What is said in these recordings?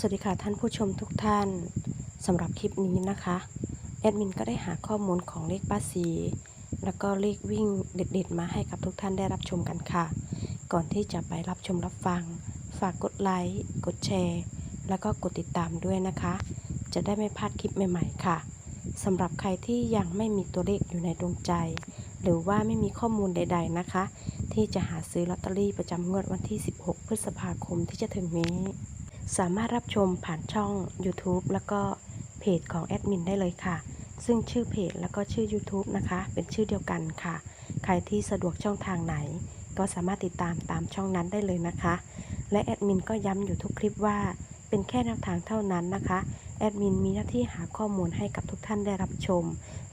สวัสดีค่ะท่านผู้ชมทุกท่านสำหรับคลิปนี้นะคะแอดมินก็ได้หาข้อมูลของเลขป้าสีแล้วก็เลขวิ่งเด็ดๆ มาให้กับทุกท่านได้รับชมกันค่ะ ก่อนที่จะไปรับชมรับฟัง ฝากกดไลค์กดแชร์ แล้วก็กดติดตามด้วยนะคะ จะได้ไม่พลาดคลิปใหม่ๆค่ะสำหรับใครที่ยังไม่มีตัวเลขอยู่ในดวงใจ หรือว่าไม่มีข้อมูลใด ๆนะคะ ที่จะหาซื้อลอตเตอรี่ประจำงวดวันที่ 16 พฤษภาคมที่จะถึงนี้ สามารถรับชมผ่านช่อง YouTube แล้วก็เพจของแอดมินได้เลยค่ะ ซึ่งชื่อเพจแล้วก็ชื่อ YouTube นะคะ เป็นชื่อเดียวกันค่ะ ใครที่สะดวกช่องทางไหน ก็สามารถติดตามตามช่องนั้นได้เลยนะคะ และแอดมินก็ย้ำอยู่ทุกคลิปว่า เป็นแค่แนวทางเท่านั้นนะคะ แอดมินมีหน้าที่หาข้อมูลให้กับทุกท่านได้รับชม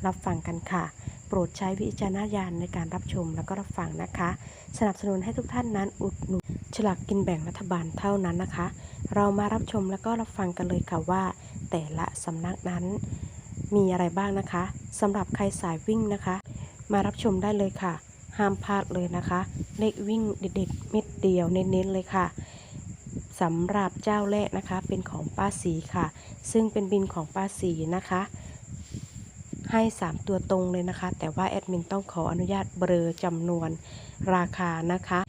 รับฟังกันค่ะ โปรดใช้วิจารณญาณในการรับชมแล้วก็รับฟังนะคะ สนับสนุนให้ทุกท่านนั้นอุดหนุนฉลากกินแบ่งรัฐบาลเท่านั้นนะคะ เรามารับชมแล้วก็รับฟังกันเลยค่ะว่า แต่ละสำนักนั้นมีอะไรบ้างนะคะสำหรับใครสายวิ่งนะคะ มารับชมได้เลยค่ะ ห้ามพลาดเลยนะคะ เลขวิ่งเด็ดๆเม็ดเดียวเน้นๆเลยค่ะสำหรับเจ้าแรกนะคะเป็นของป้าสีค่ะ ซึ่งเป็นบินของป้าสีนะคะ ให้ 3 ตัวตรงเลยนะคะ แต่ว่าแอดมินต้องขออนุญาตเบลอจำนวนราคานะคะ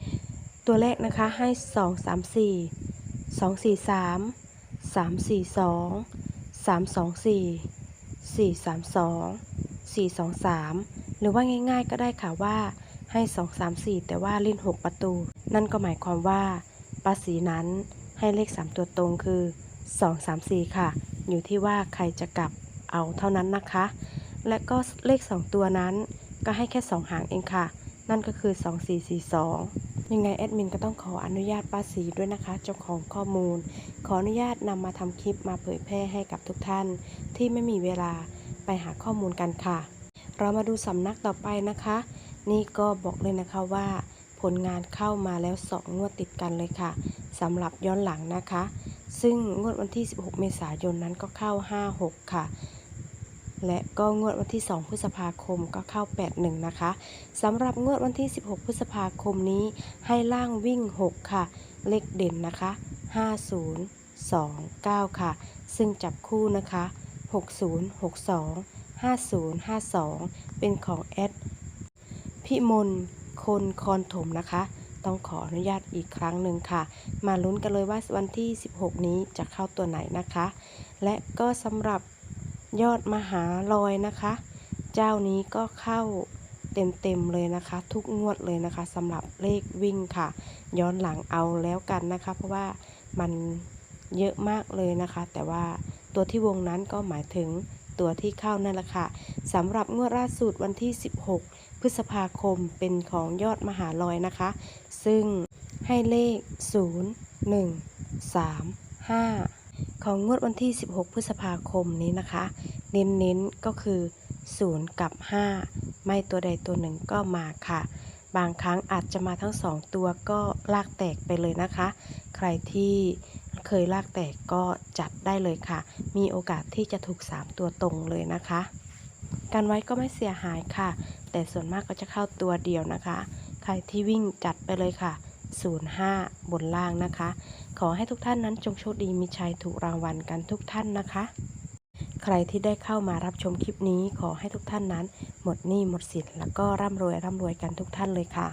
ตัวแรกนะคะให้ 2 3 4 2 4 3 3 4 2 3 2 4 4 3 2 4 2 3 หรือว่าง่ายๆก็ได้ค่ะว่าให้ 2 3 4 แต่ว่าเล่น 6 ประตู นั่นก็หมายความว่าป้าสีนั้นให้เลข 3 ตัวตรงคือ 2 3 4 ค่ะ อยู่ที่ว่าใครจะกลับเอาเท่านั้นนะคะ และก็เลข 2 ตัวนั้น ก็ให้แค่ 2 หางเองค่ะ นั่นก็คือ 2442 ยังไงแอดมินก็ต้องขออนุญาตป้าสีด้วยนะคะ เจ้าของข้อมูล ขออนุญาตนำมาทำคลิปมาเผยแพร่ให้กับทุกท่าน ที่ไม่มีเวลาไปหาข้อมูลกันค่ะ เรามาดูสำนักต่อไปนะคะ นี่ก็บอกเลยนะคะว่าผลงานเข้ามาแล้ว 2 งวดติดกันเลยค่ะสำหรับย้อนหลังนะคะ ซึ่งงวดวันที่ 16 เมษายนนั้นก็เข้า 56 ค่ะ และก็งวดวันที่ 2 พฤษภาคมก็เข้า 81 นะคะสำหรับงวดวันที่ 16 พฤษภาคมนี้ ให้ล่างวิ่ง 6 ค่ะ เลขเด่นนะคะ 50 2 9 ค่ะ ซึ่งจับคู่นะคะ 60 62 50 52 เป็นของแอดพิมลคนคอนถมนะคะ ต้องขออนุญาตอีกครั้งหนึ่งค่ะ มาลุ้นกันเลยว่าวันที่ 16 นี้จะเข้าตัวไหนนะคะ และก็สำหรับ ยอดมหาลอยนะคะ เจ้านี้ก็เข้าเต็มๆเลยนะคะ ทุกงวดเลยนะคะสำหรับเลขวิ่งค่ะ ย้อนหลังเอาแล้วกันนะคะ เพราะว่ามันเยอะมากเลยนะคะ แต่ว่าตัวที่วงนั้นก็หมายถึงตัวที่เข้านั่นแหละค่ะสำหรับงวดล่าสุดวันที่ 16 พฤษภาคมเป็นของยอดมหาลอยนะคะ ซึ่งให้เลข 0 1 3 5 ของงวดวันที่ 16 พฤษภาคมนี้นะคะ เน้นๆก็คือ 0 กับ 5 ไม่ตัวใดตัวหนึ่งก็มาค่ะ บางครั้งอาจจะมาทั้ง 2 ตัวก็ลากแตกไปเลยนะคะ ใครที่เคยลากแตกก็จัดได้เลยค่ะ มีโอกาสที่จะถูก 3 ตัวตรงเลยนะคะ การไว้ก็ไม่เสียหายค่ะ แต่ส่วนมากก็จะเข้าตัวเดียวนะคะ ใครที่วิ่งจัดไปเลยค่ะ 05 บนล่างนะคะ ขอให้ทุกท่านนั้นจงโชคดีมีชัยถูกรางวัลกันทุกท่านนะคะ ใครที่ได้เข้ามารับชมคลิปนี้ขอให้ทุกท่านนั้น หมดหนี้หมดสิทธิ์แล้วก็ร่ำรวยร่ำรวยกันทุกท่านเลยค่ะ